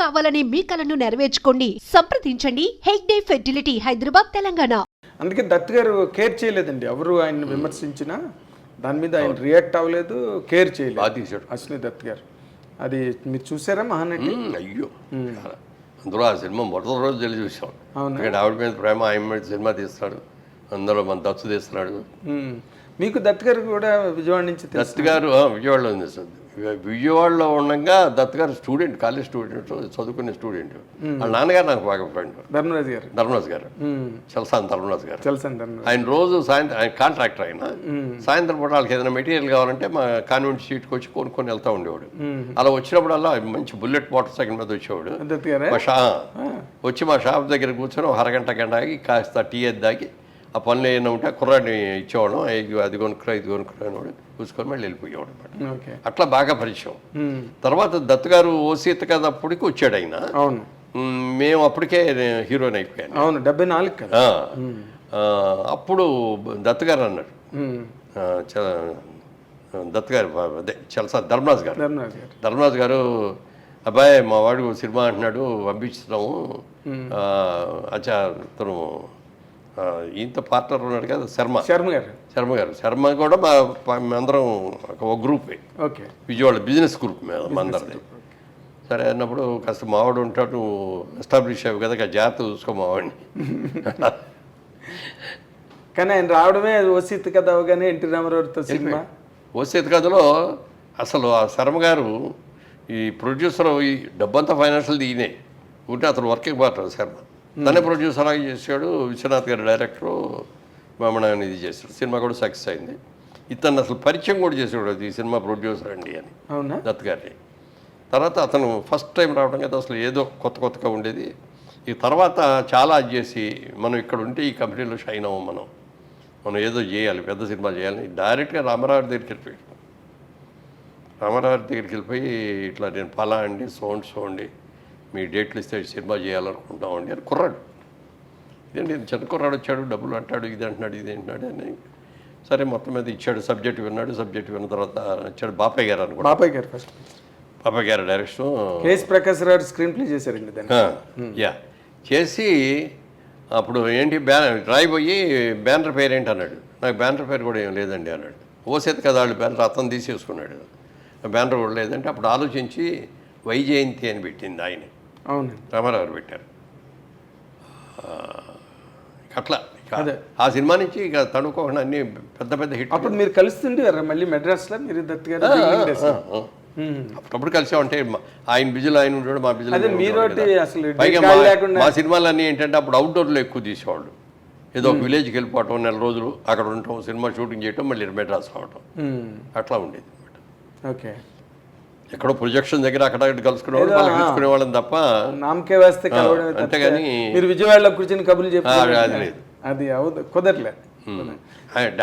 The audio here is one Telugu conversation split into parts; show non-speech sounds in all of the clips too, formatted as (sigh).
కావాలనే మీ కలను నెరవేర్చుకోండి. సంప్రదించండి. హెగ్డే ఫెర్టిలిటీ హైదరాబాద్ తెలంగాణ. అందుకే దత్ గారు కేర్ చేయలేదండి. ఎవరు ఆయన విమర్శించినా దాని మీద ఆయన రియాక్ట్ అవ్వలేదు కేర్ చేయలేదు. అశ్విని దత్ గారు. అది మీరు చూసారా మహానటి? అయ్యో. అందులో ఆ సినిమా మొదటి రోజు వెళ్ళి చూసాం? ఇక్కడ ఆవిడ మీద ప్రేమ ఆయన మీద సినిమా తీస్తున్నాడు అందులో మన దత్తు తీస్తున్నాడు. మీకు దత్ గారు కూడా విజయవాడ నుంచి తెలుసు. దత్ గారు విజయవాడలో ఉంది సార్. విజయవాడలో ఉండగా దత్ గారు స్టూడెంట్ కాలేజ్ స్టూడెంట్ చదువుకునే స్టూడెంట్. వాళ్ళ నాన్నగారు నాకు బాగా ఫ్రెండ్. ధర్మరాజు గారు. ధర్మరాజు గారు. చలసాని ధర్మరాజు గారు. ధర్మరాజు. ఆయన రోజు సాయంత్రం ఆయన కాంట్రాక్టర్ ఆయన. సాయంత్రం పూట వాళ్ళకి ఏదైనా మెటీరియల్ కావాలంటే మా కాన్వెంట్ సీట్కి వచ్చి కొనుక్కొని వెళ్తూ ఉండేవాడు. అలా వచ్చినప్పుడల్లా మంచి బుల్లెట్ మోటార్ సైకిల్ మీద వచ్చేవాడు. మా షా వచ్చి మా షాప్ దగ్గర కూర్చొని ఒక అరగంట గంట ఆగి కాస్త టీ ఎద్దాకి ఆ పనులు ఏమైనా ఉంటే కుర్రాడిని ఇచ్చేవాడు "ఇదిగో అది కొనుక్కురా ఇది కొనుక్కురా అనేవాడు చూసుకొని మళ్ళీ వెళ్ళిపోయేవాడు అనమాట ఓకే. అట్లా బాగా పరిచయం. తర్వాత దత్తు గారు ఓసీత కథ అప్పటికి వచ్చాడు ఆయన. అవును. మేము అప్పటికే హీరోయిన్ అయిపోయాను. అవును డెబ్బై నాలుగు అప్పుడు దత్తు గారు అన్నాడు చ- దత్తు గారు అదే చలసా ధర్మరాజు గారు. ధర్మరాజు గారు. ధర్మరాజు గారు అబ్బాయి మా వాడు సినిమా అంటున్నాడు పంపించుతున్నాము. అచ్చా తను ఈయనతో పార్ట్నర్ ఉన్నాడు కదా శర్మ. శర్మ గారు. శర్మ గారు. శర్మ కూడా మా మేమందరం ఒక గ్రూపే. ఓకే. విజయవాడ బిజినెస్ గ్రూప్ అందరిది. సరే అన్నప్పుడు కాస్త మావాడు ఉంటాడు నువ్వు ఎస్టాబ్లిష్ అయ్యావు కదా జాగ్రత్త చూసుకో మావాడిని. (laughs) కానీ ఆయన రావడమే వసీత్ కథ అవగానే ఎన్టీ రామారావుతో సినిమా. ఓసేత్ కథలో అసలు ఆ శర్మ గారు ఈ ప్రొడ్యూసర్ ఈ డబ్బంతా ఫైనాన్షియల్ ఈయనే ఉంటే అతను వర్కింగ్ పార్ట్నర్ శర్మ. తనే ప్రొడ్యూసర్ అలా చేశాడు. విశ్వనాథ్ గారి డైరెక్టరు మమ్మల్ని ఆయన ఇది చేశాడు. సినిమా కూడా సక్సెస్ అయింది. ఇతను అసలు పరిచయం కూడా చేసాడు అది ఈ సినిమా ప్రొడ్యూసర్ అండి అని. అవునా? దత్ గారిని. తర్వాత అతను ఫస్ట్ టైం రావడం కదా అసలు ఏదో కొత్త కొత్తగా ఉండేది. ఈ తర్వాత చాలా అది చేసి మనం ఇక్కడ ఉంటే ఈ కంపెనీలో షైన్ అవ్వం మనం. మనం ఏదో చేయాలి పెద్ద సినిమా చేయాలని. డైరెక్ట్గా రామారావు దగ్గరికి వెళ్ళిపోయాడు. రామారావు దగ్గరికి వెళ్ళిపోయి ఇట్లా నేను పలా అండి సోండి సోండి మీ డేట్లు ఇస్తే సినిమా చేయాలనుకుంటామండి అని కుర్రాడు. ఇదేంటి ఇది చిన్న కుర్రాడు వచ్చాడు డబ్బులు అంటాడు ఇది అంటున్నాడు ఇది అంటున్నాడు అని సరే మొత్తం మీద ఇచ్చాడు సబ్జెక్ట్ విన్నాడు సబ్జెక్ట్ విన్న తర్వాత వచ్చాడు బాపయ్య గారు అనుకుంటా బాబాయ్ గారు ఫస్ట్ బాపయ్య గారు direction KS Prakash Rao screenplay చేశారండి దాన్ని. యా. చేసి అప్పుడు ఏంటి బ్యానర్ రాయిపోయి బ్యానర్ పేరు ఏంటి అన్నాడు. నాకు బ్యానర్ పేరు కూడా ఏం లేదండి అన్నాడు. ఓసేత కదా వాళ్ళు బ్యానర్ అతను తీసేసుకున్నాడు. బ్యానర్ కూడా లేదంటే అప్పుడు ఆలోచించి వైజయంతి అని పెట్టింది ఆయన. అవును. రామారావు గారు పెట్టారు. అట్లా. ఆ సినిమా నుంచి ఇక తడుకోకుండా అన్ని పెద్ద పెద్ద హిట్ అప్పుడు మీరు కలుస్తుండేవారా మళ్ళీ మెడ్రాస్లో మీరు దత్ గారు. అప్పుడప్పుడు కలిసామంటే మా- ఆయన బిజీలో ఆయన ఉంటాడు మా బిజీలో ఉంటాం గాలి మా- సినిమాలన్నీ ఏంటంటే అప్పుడు అవుట్డోర్లో ఎక్కువ తీసేవాళ్ళు. ఏదో ఒక విలేజ్కి వెళ్ళిపోవటం నెల రోజులు అక్కడ ఉండటం సినిమా షూటింగ్ చేయటం మళ్ళీ మెడ్రాస్ రావటం. అట్లా ఉండేది ఓకే. ఎక్కడో ప్రొజెక్షన్ దగ్గర అక్కడ కలుసుకునేవాళ్ళు వాళ్ళు కలుసుకునే వాళ్ళని తప్ప నామకే వేస్తే అంతేగాని మీరు విజయవాడలో కూర్చొని కబుర్లు చెప్పారు అది లేదు. అది అవదు కుదరలే.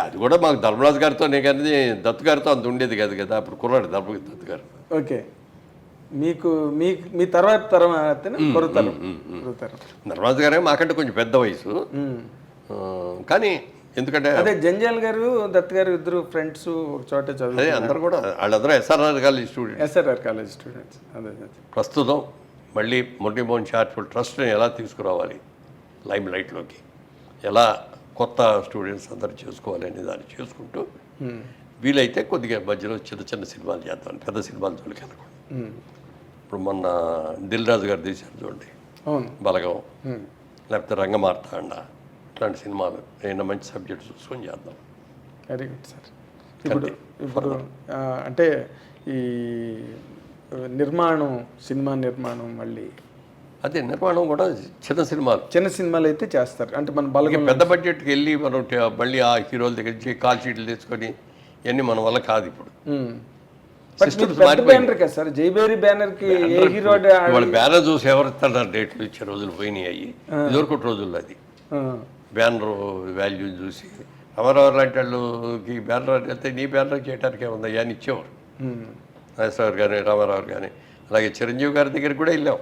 అది కూడా మాకు ధర్మరాజు గారితో నేను కానీ దత్తు గారితో అంత ఉండేది కాదు కదా అప్పుడు కుర్రాడు ధర్మ దత్తు గారు. ఓకే. మీకు మీ మీ తర్వాత తర్వాత కొరతరం ధర్మరాజు గారే మాకంటే కొంచెం పెద్ద వయసు. కానీ ఎందుకంటే అదే జంజాల్ గారు దత్ గారు ఇద్దరు ఫ్రెండ్స్ ఒక చోట చదువు అదే అందరూ కూడా వాళ్ళందరూ SRR college student SRR college students అదే ప్రస్తుతం మళ్ళీ మురళీమోహన్ చారిటబుల్ ట్రస్ట్ని ఎలా తీసుకురావాలి లైమ్ లైట్లోకి ఎలా కొత్త స్టూడెంట్స్ అందరూ చేసుకోవాలి అనే దాన్ని చేసుకుంటూ. వీలైతే కొద్దిగా మధ్యలో చిన్న చిన్న సినిమాలు చేద్దాం పెద్ద సినిమాలు జోలికి వెళ్ళకూడదు. ఇప్పుడు మొన్న దిల్ రాజు గారు తీశారు చూడండి. బలగం. లేకపోతే రంగమార్తాండ. ఇట్లాంటి సినిమాలు ఏదైనా మంచి సబ్జెక్ట్ చూసుకొని చేద్దాం. వెరీ గుడ్ సార్ ఇప్పుడు ఇప్పుడు అంటే ఈ నిర్మాణం సినిమా నిర్మాణం మళ్ళీ. అదే నిర్మాణం కూడా చిన్న సినిమాలు. చిన్న సినిమాలు అయితే చేస్తారు. అంటే మన బలగం పెద్ద బడ్జెట్కి వెళ్ళి మనం మళ్ళీ ఆ హీరోల దగ్గర నుంచి కాల్ షీట్లు తెచ్చుకొని ఇవన్నీ మన వల్ల కాదు ఇప్పుడు. మారిపోయాయి. బ్యానర్ కదా సార్ జైబేరి బ్యానర్కి ఏ హీరో వాళ్ళ బ్యానర్ చూసి ఎవరు ఇస్తున్నారు డేట్లు ఇచ్చే రోజులు పోయినాయి అయ్యి. ఇదివరకటి రోజుల్లో అది. బ్యానర్ వాల్యూ చూసి రామారావు లాంటి వాళ్ళకి బ్యానర్ వెళ్తే నీ బ్యానర్ చేయడానికి ఏముంది? అని ఇచ్చేవారు. నాగేశ్వరరావు కానీ రామారావు కానీ అలాగే చిరంజీవి గారి దగ్గరికి కూడా వెళ్ళాం.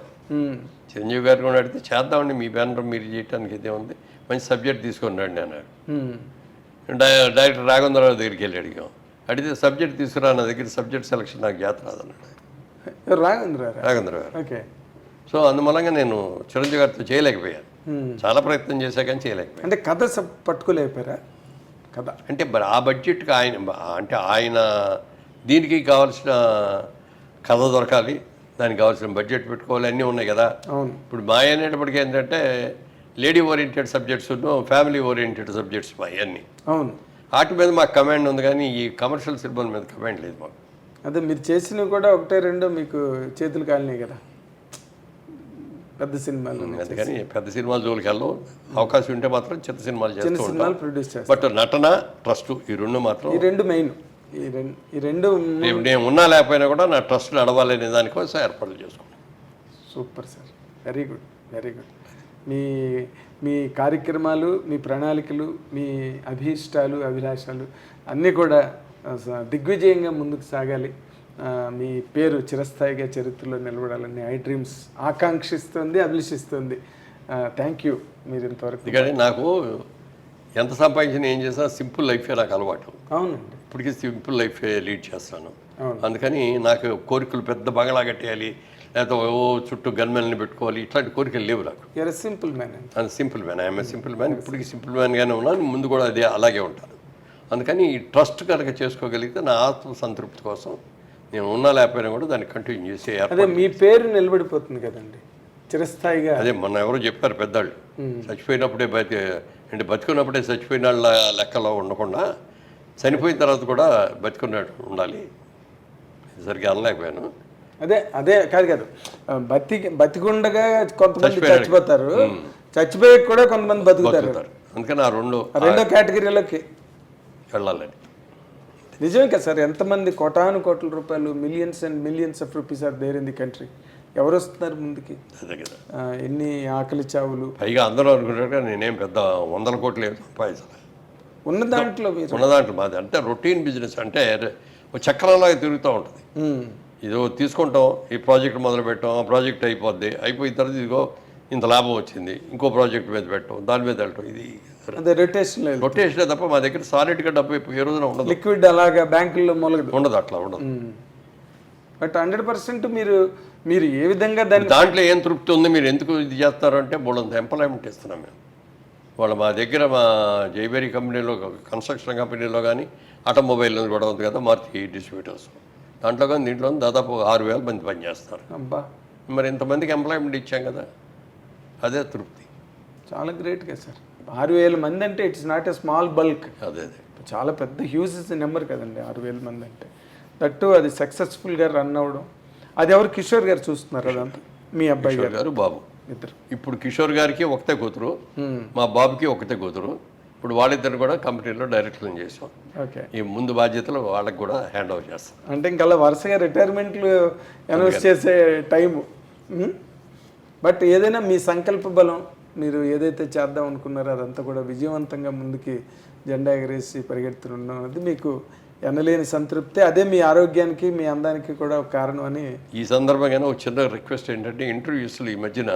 చిరంజీవి గారు కూడా అడిగితే చేద్దామండి మీ బ్యానర్ మీరు చేయడానికి ఇదే ఉంది మంచి సబ్జెక్ట్ తీసుకొని రండి అన్నాడు. డై- డైరెక్టర్ రాఘవేంద్రరావు దగ్గరికి వెళ్ళి అడిగాం. అడిగితే సబ్జెక్ట్ తీసుకురా నా దగ్గర సబ్జెక్ట్ సెలక్షన్ నాకు జాత రాదన్నాడు. రాఘవేంద్ర రాఘవేంద్ర గారు. ఓకే. సో అందుమూలంగా నేను చిరంజీవి గారితో చేయలేకపోయాను. చాలా ప్రయత్నం చేశా కానీ చేయలేకపోయాను. అంటే కథ పట్టుకోలేకపోయారా? కథ. అంటే మరి ఆ బడ్జెట్కి ఆయన అంటే ఆయన దీనికి కావాల్సిన కథ దొరకాలి దానికి కావాల్సిన బడ్జెట్ పెట్టుకోవాలి అన్నీ ఉన్నాయి కదా. అవును. ఇప్పుడు మా అనేటప్పటికీ ఏంటంటే lady oriented subjects family oriented subjects మా అన్నీ అవును. వాటి మీద మాకు కమాండ్ ఉంది కానీ ఈ కమర్షియల్ సినిమాల మీద కమాండ్ లేదు మాకు. అదే మీరు చేసినవి కూడా ఒకటే రెండో మీకు చేతులు కాలినాయి కదా. పెద్ద సినిమాలు అందుకని పెద్ద సినిమాల జోలికి అవకాశం ఉంటే మాత్రం చిన్న సినిమాలు చిన్న చేస్తూ సినిమాలు ప్రొడ్యూస్ చేస్తారు బట్ నటన ట్రస్ట్ ఈ రెండు మాత్రం ఈ రెండు మెయిన్ ఈ రెండు ఈ రెండు నేను నేను ఉన్నా లేకపోయినా కూడా నా ట్రస్ట్ నడవాలనే దానికోసం ఏర్పాట్లు చేసుకున్నాను super sir. Very good very good మీ మీ కార్యక్రమాలు మీ ప్రణాళికలు మీ అభీష్టాలు అభిలాషాలు అన్నీ కూడా దిగ్విజయంగా ముందుకు సాగాలి. మీ పేరు చిరస్థాయిగా చరిత్రలో నిలబడాలని ఐ డ్రీమ్స్ ఆకాంక్షిస్తుంది అభిలషిస్తుంది. థ్యాంక్ యూ మీరు ఇంతవరకు ఎందుకంటే నాకు ఎంత సంపాదించినా ఏం చేసినా సింపుల్ లైఫే నాకు అలవాటు. అవునండి. ఇప్పటికీ సింపుల్ లైఫ్ లీడ్ చేస్తాను. అవును. అందుకని నాకు కోరికలు పెద్ద బంగళా కట్టేయాలి లేకపోతే ఓ చుట్టూ గన్మెన్ని పెట్టుకోవాలి ఇట్లాంటి కోరికలు లేవు నాకు. సింపుల్ మ్యాన్ అది simple man I'm simple man ఇప్పటికి సింపుల్ మ్యాన్గానే ఉన్నాను. ముందు కూడా అదే అలాగే ఉంటాను. అందుకని ఈ ట్రస్ట్ కనుక చేసుకోగలిగితే నా ఆత్మ సంతృప్తి కోసం నేను ఉన్నా లేకపోయినా కూడా దాన్ని కంటిన్యూ చేసే అదే మీ పేరు నిలబడిపోతుంది కదండి. చిరస్థాయిగా. అదే మొన్న ఎవరో చెప్పారు పెద్దవాళ్ళు. చచ్చిపోయినప్పుడే బతి అంటే బతుకున్నప్పుడే చచ్చిపోయిన వాళ్ళ లెక్కలో ఉండకుండా చనిపోయిన తర్వాత కూడా బతుకున్నట్టు ఉండాలి. సరిగ్గా అనలేకపోయాను. అదే అదే కాదు కాదు. ఆ, బతికి బతికుండగా కొంతమంది. చచ్చిపోతారు. చచ్చిపోయాక కూడా కొంతమంది బతుకుతారు. అందుకని ఆ రెండు రెండో కేటగిరీలోకి. వెళ్ళాలని నిజమే కదా సార్ ఎంతమంది కోటాను కోట్ల రూపాయలు millions and millions of rupees are there in the country ఎవరు వస్తున్నారు ముందుకి? అదే కదా. ఆ, ఎన్ని ఆకలి చావులు? పైగా అందరూ అనుకుంటారు నేనేం పెద్ద వందల కోట్లు ఏం సంపాదించాలి ఉన్న దాంట్లో ఉన్న దాంట్లో మాది. అంటే రొటీన్ బిజినెస్ అంటే చక్రంలాగా తిరుగుతూ ఉంటుంది. ఇదో తీసుకుంటాం ఈ ప్రాజెక్ట్ మొదలు పెట్టాం ఆ ప్రాజెక్ట్ అయిపోద్ది. అయిపోయిన తర్వాత ఇదిగో ఇంత లాభం వచ్చింది ఇంకో ప్రాజెక్ట్ మీద పెట్టాం దాని మీద వెళ్ళటం ఇది అదే రొటేషన్ రొటేషన్ తప్ప మా దగ్గర సాలిడ్గా డబ్బు ఏ రోజున ఉండదు. లిక్విడ్ అలాగా బ్యాంకుల్లో మొలగదు. ఉండదు అట్లా ఉండదు. బట్ హండ్రెడ్ పర్సెంట్ మీరు మీరు ఏ విధంగా దాన్ని దాంట్లో ఏం తృప్తి ఉంది మీరు ఎందుకు ఇది చేస్తారు అంటే బోళ్ళంత ఎంప్లాయ్మెంట్ ఇస్తున్నాం మేము. వాళ్ళు మా దగ్గర మా జైబేరీ కంపెనీలో కన్స్ట్రక్షన్ కంపెనీలో కానీ ఆటోమొబైల్ కూడా ఉంది కదా మారుతి డిస్ట్రిబ్యూటర్స్. దాంట్లో కానీ దీంట్లో దాదాపు ఆరు వేల మంది పనిచేస్తారు. అబ్బా. మరి ఇంతమందికి ఎంప్లాయ్మెంట్ ఇచ్చాం కదా అదే తృప్తి. చాలా గ్రేట్ కదా సార్. ఆరు వేల మంది అంటే it's not a small bulk అదే అదే. చాలా పెద్ద హ్యూజ్ నెంబర్ కదండి ఆరు వేల మంది అంటే. దట్టు అది సక్సెస్ఫుల్గా రన్ అవ్వడం. అది ఎవరు? కిషోర్ గారు చూస్తున్నారు అదంతా మీ అబ్బాయి గారు. బాబు. ఇద్దరు. ఇప్పుడు కిషోర్ గారికి ఒకతే కూతురు మా బాబుకి ఒకతే కూతురు. ఇప్పుడు వాళ్ళిద్దరు కూడా కంపెనీలో డైరెక్టర్లు చేసాం. ఓకే ఈ ముందు బాధ్యతలు వాళ్ళకి కూడా హ్యాండ్ ఓవర్ చేస్తాం. అంటే ఇంకా అలా వరుసగా రిటైర్మెంట్లు అనౌన్స్ చేసే టైము బట్ ఏదైనా మీ సంకల్ప బలం మీరు ఏదైతే చేద్దాం అనుకున్నారో అదంతా కూడా విజయవంతంగా ముందుకి జెండా ఎగరేసి పరిగెడుతున్నాం అనేది మీకు ఎనలేని సంతృప్తి. అదే మీ ఆరోగ్యానికి మీ అందానికి కూడా ఒక కారణం అని ఈ సందర్భంగానే ఒక చిన్న రిక్వెస్ట్ ఏంటంటే ఇంటర్వ్యూస్లో ఈ మధ్యన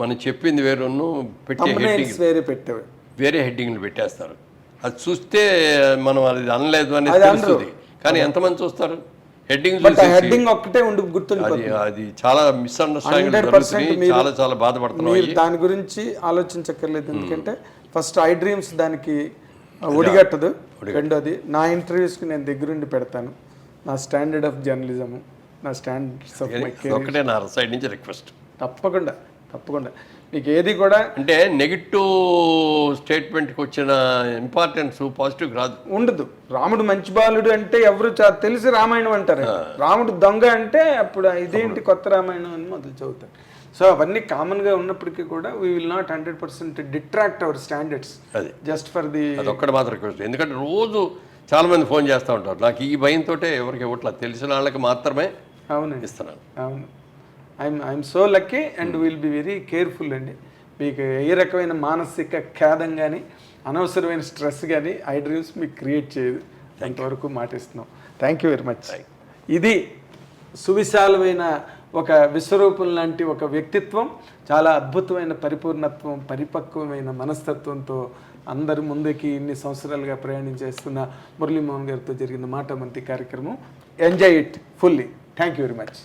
మనం చెప్పింది వేరును పెట్టే వేరే పెట్టేవి వేరే హెడ్డింగ్లు పెట్టేస్తారు. అది చూస్తే మనం అది అనలేదు అనేది. తెలుస్తుంది. కానీ ఎంతమంది చూస్తారు? హెడ్డింగ్ హెడ్డింగ్ ఒక్కటే ఉండి గుర్తుండిపోతుంది. అది చాలా మిస్అండర్స్టాండింగ్ 100% జరుగుతుంది. మీరు- చాలా చాలా బాధపడుతున్నాం దాని గురించి ఆలోచించక్కర్లేదు. ఎందుకంటే ఫస్ట్ ఐ డ్రీమ్స్ దానికి ఒడిగట్టదు. రెండోది నా ఇంటర్వ్యూస్కి నేను దగ్గరుండి పెడతాను. నా స్టాండర్డ్ ఆఫ్ జర్నలిజం నా స్టాండర్డ్స్ ఆఫ్ మై అది ఒక్కటే నా సైడ్ నుంచి రిక్వెస్ట్ తప్పకుండా తప్పకుండా. మీకు ఏది కూడా అంటే నెగిటివ్ స్టేట్మెంట్కి వచ్చిన ఇంపార్టెన్స్ పాజిటివ్ రాదు. ఉండదు. రాముడు మంచి బాలుడు అంటే ఎవరు తెలిసి రామాయణం అంటారు. రాముడు దొంగ అంటే అప్పుడు ఇదేంటి కొత్త రామాయణం అని మొదలు చదువుతారు. సో అవన్నీ కామన్గా ఉన్నప్పటికీ కూడా we will not hundred percent detract our standards అది. జస్ట్ ఫర్ ది అది ఒక్కటి మాత్రం ఎందుకంటే రోజు చాలా మంది ఫోన్ చేస్తూ ఉంటారు. నాకు ఈ భయంతో ఎవరికి ఇవ్వట్లా తెలిసిన వాళ్ళకి మాత్రమే అవునండి. ఇస్తున్నాను. అవును. I'm I'm so lucky and will be very careful అండి. మీకు ఏ రకమైన మానసిక ఖేదం కానీ అనవసరమైన స్ట్రెస్ కానీ ఐ డ్రీమ్స్ మీకు క్రియేట్ చేయదు. అంతవరకు మాటిస్తున్నాం. థ్యాంక్ యూ వెరీ మచ్ ఇది సువిశాలమైన ఒక విశ్వరూపం లాంటి ఒక వ్యక్తిత్వం చాలా అద్భుతమైన పరిపూర్ణత్వం పరిపక్వమైన మనస్తత్వంతో అందరి ముందుకి ఇన్ని సంవత్సరాలుగా ప్రయాణం చేస్తున్న మురళీమోహన్ గారితో జరిగిన మాట మంతి కార్యక్రమం. Enjoy it fully thank you very much